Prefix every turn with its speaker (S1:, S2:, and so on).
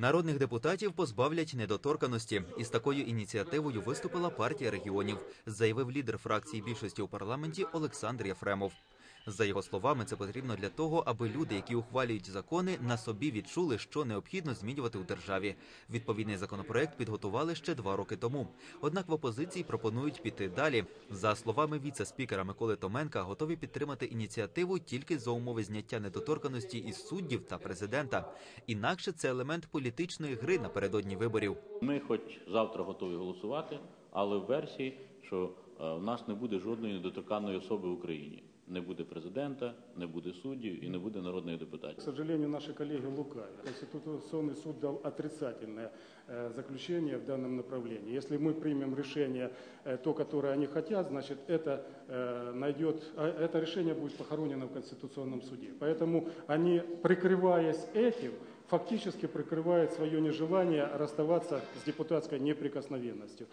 S1: Народних депутатів позбавлять недоторканості. Із такою ініціативою виступила партія регіонів, заявив лідер фракції більшості у парламенті Олександр Єфремов. За його словами, це потрібно для того, аби люди, які ухвалюють закони, на собі відчули, що необхідно змінювати у державі. Відповідний законопроект підготували ще два роки тому. Однак в опозиції пропонують піти далі. За словами віце-спікера Миколи Томенка, готові підтримати ініціативу тільки за умови зняття недоторканості із суддів та президента. Інакше це елемент політичної гри напередодні виборів.
S2: Ми хоч завтра готові голосувати, але в версії, що е, в нас не буде жодної недоторканної особи в Україні. Не буде президента, не буде суддів і не буде народних
S3: К
S2: депутатів.
S3: сожалению, наши коллеги лукавят. Конституционный суд дал отрицательное э, заключение в данном направлении. Если мы примем решение, э, то, которое они хотят, значит, это, э, найдет, а это решение будет похоронено в Конституционном суде. Поэтому они, прикрываясь этим, фактически прикрывают свое нежелание расставаться с депутатской неприкосновенностью.